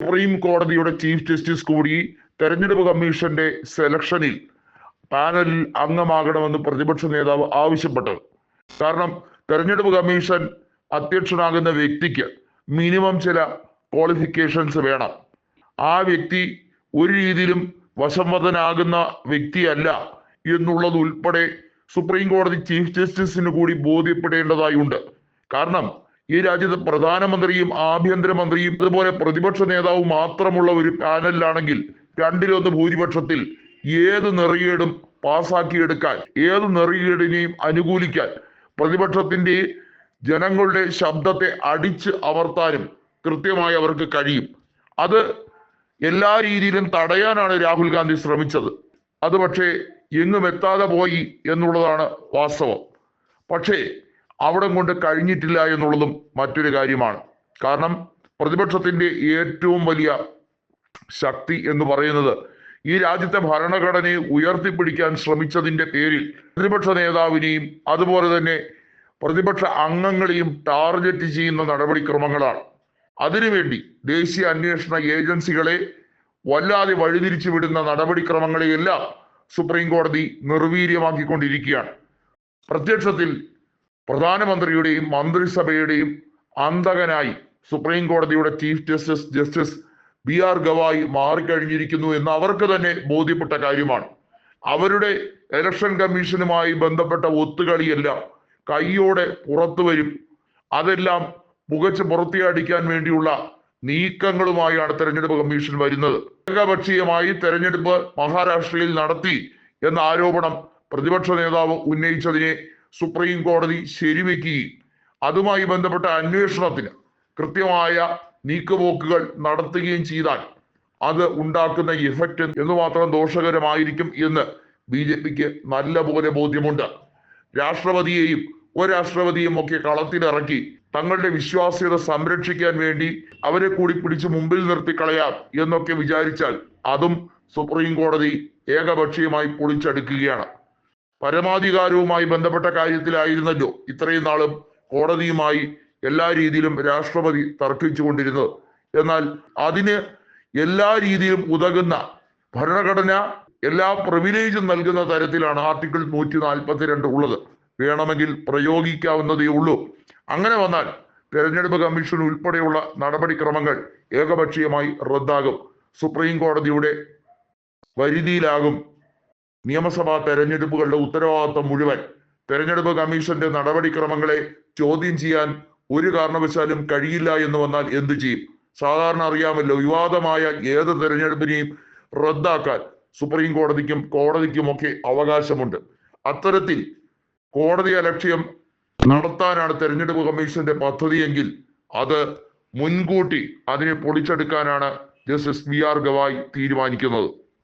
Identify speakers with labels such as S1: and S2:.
S1: Supreme കോടതിയുടെ chief justice കൂടി തെരഞ്ഞെടുപ്പ് കമ്മീഷന്റെ സെലക്ഷനിൽ പാനലിൽ അംഗമാകണമെന്ന് പ്രതിപക്ഷ നേതാവ് ആവശ്യപ്പെട്ടത് കാരണം തെരഞ്ഞെടുപ്പ് കമ്മീഷൻ അധ്യക്ഷനാകുന്ന വ്യക്തിക്ക് മിനിമം ചില ക്വാളിഫിക്കേഷൻസ് വേണം. ആ വ്യക്തി ഒരു രീതിയിലും വശംവദനാകുന്ന വ്യക്തിയല്ല എന്നുള്ളത് ഉൾപ്പെടെ സുപ്രീം കോടതി ചീഫ് ജസ്റ്റിസിന് കൂടി ബോധ്യപ്പെടേണ്ടതായുണ്ട്. കാരണം ഈ രാജ്യത്ത് പ്രധാനമന്ത്രിയും ആഭ്യന്തരമന്ത്രിയും അതുപോലെ പ്രതിപക്ഷ നേതാവും മാത്രമുള്ള ഒരു പാനലിലാണെങ്കിൽ രണ്ടിലൊന്ന് ഭൂരിപക്ഷത്തിൽ ഏത് നെറികേടും പാസാക്കിയെടുക്കാൻ ഏത് നെറികേടിനെയും അനുകൂലിക്കാൻ പ്രതിപക്ഷത്തിന്റെ ജനങ്ങളുടെ ശബ്ദത്തെ അടിച്ച് അമർത്താനും കൃത്യമായി അവർക്ക് കഴിയും. അത് എല്ലാ രീതിയിലും തടയാനാണ് രാഹുൽ ഗാന്ധി ശ്രമിച്ചത്. അത് പക്ഷേ എങ്ങും എത്താതെ പോയി എന്നുള്ളതാണ് വാസ്തവം. പക്ഷേ അവിടെ കൊണ്ട് കഴിഞ്ഞിട്ടില്ല എന്നുള്ളതും മറ്റൊരു കാര്യമാണ്. കാരണം പ്രതിപക്ഷത്തിന്റെ ഏറ്റവും വലിയ ശക്തി എന്ന് പറയുന്നത് ഈ രാജ്യത്തെ ഭരണഘടനയെ ഉയർത്തിപ്പിടിക്കാൻ ശ്രമിച്ചതിന്റെ പേരിൽ പ്രതിപക്ഷ നേതാവിനെയും അതുപോലെ തന്നെ പ്രതിപക്ഷ അംഗങ്ങളെയും ടാർഗറ്റ് ചെയ്യുന്ന നടപടിക്രമങ്ങളാണ്. അതിനുവേണ്ടി ദേശീയ അന്വേഷണ ഏജൻസികളെ വല്ലാതെ വഴിതിരിച്ചു വിടുന്ന നടപടിക്രമങ്ങളെയെല്ലാം സുപ്രീം കോടതി നിർവീര്യമാക്കിക്കൊണ്ടിരിക്കുകയാണ്. പ്രത്യക്ഷത്തിൽ പ്രധാനമന്ത്രിയുടെയും മന്ത്രിസഭയുടെയും അന്തകനായി സുപ്രീം കോടതിയുടെ chief justice justice B R Gavai മാറിക്കഴിഞ്ഞിരിക്കുന്നു എന്ന് അവർക്ക് തന്നെ ബോധ്യപ്പെട്ട കാര്യമാണ്. അവരുടെ ഇലക്ഷൻ കമ്മീഷനുമായി ബന്ധപ്പെട്ട ഒത്തുകളിയെല്ലാം കൈയോടെ പുറത്തു വരും. അതെല്ലാം പുകച്ച് പുറത്തിയടിക്കാൻ വേണ്ടിയുള്ള നീക്കങ്ങളുമായാണ് തെരഞ്ഞെടുപ്പ് കമ്മീഷൻ വരുന്നത്. ഏകപക്ഷീയമായി തെരഞ്ഞെടുപ്പ് മഹാരാഷ്ട്രയിൽ നടത്തി എന്ന ആരോപണം പ്രതിപക്ഷ നേതാവ് ഉന്നയിച്ചതിനെ സുപ്രീം കോടതി ശരിവെക്കുകയും അതുമായി ബന്ധപ്പെട്ട അന്വേഷണത്തിന് കൃത്യമായ നീക്കുപോക്കുകൾ നടത്തുകയും ചെയ്താൽ അത് ഉണ്ടാക്കുന്ന ഇഫക്റ്റ് എന്ന് മാത്രം ദോഷകരമായിരിക്കും എന്ന് ബി ജെ പിക്ക് നല്ലപോലെ ബോധ്യമുണ്ട്. രാഷ്ട്രപതിയെയും ഉപരാഷ്ട്രപതിയും ഒക്കെ കളത്തിലിറക്കി തങ്ങളുടെ വിശ്വാസ്യത സംരക്ഷിക്കാൻ വേണ്ടി അവരെ കൂടി പിടിച്ച് മുമ്പിൽ നിർത്തി കളയാം എന്നൊക്കെ വിചാരിച്ചാൽ അതും സുപ്രീം കോടതി ഏകപക്ഷീയമായി പൊളിച്ചെടുക്കുകയാണ്. പരമാധികാരവുമായി ബന്ധപ്പെട്ട കാര്യത്തിലായിരുന്നല്ലോ ഇത്രയും നാളും കോടതിയുമായി എല്ലാ രീതിയിലും രാഷ്ട്രപതി തർക്കിച്ചു കൊണ്ടിരുന്നത് എന്നാൽ അതിന് എല്ലാ രീതിയിലും ഉതകുന്ന ഭരണഘടന എല്ലാ പ്രിവിലേജും നൽകുന്ന തരത്തിലാണ് ആർട്ടിക്കിൾ നൂറ്റി നാൽപ്പത്തിരണ്ട് ഉള്ളത്. വേണമെങ്കിൽ പ്രയോഗിക്കാവുന്നതേ ഉള്ളൂ. അങ്ങനെ വന്നാൽ തെരഞ്ഞെടുപ്പ് കമ്മീഷൻ ഉൾപ്പെടെയുള്ള നടപടിക്രമങ്ങൾ ഏകപക്ഷീയമായി റദ്ദാകും. സുപ്രീം കോടതിയുടെ പരിധിയിലാകും നിയമസഭാ തെരഞ്ഞെടുപ്പുകളുടെ ഉത്തരവാദിത്വം മുഴുവൻ തെരഞ്ഞെടുപ്പ് കമ്മീഷന്റെ നടപടിക്രമങ്ങളെ ചോദ്യം ചെയ്യാൻ ഒരു കാരണവശാലും കഴിയില്ല എന്ന് വന്നാൽ എന്തു ചെയ്യും? സാധാരണ അറിയാമല്ലോ വിവാദമായ ഏത് തെരഞ്ഞെടുപ്പിനെയും റദ്ദാക്കാൻ സുപ്രീം കോടതിക്കും കോടതിക്കുമൊക്കെ അവകാശമുണ്ട്. അത്തരത്തിൽ കോടതി അലക്ഷ്യം നടത്താനാണ് തെരഞ്ഞെടുപ്പ് കമ്മീഷന്റെ പദ്ധതിയെങ്കിൽ അത് മുൻകൂട്ടി അതിനെ പൊളിച്ചെടുക്കാനാണ് ജസ്റ്റിസ് വി ആർ ഗവായ് തീരുമാനിക്കുന്നത്.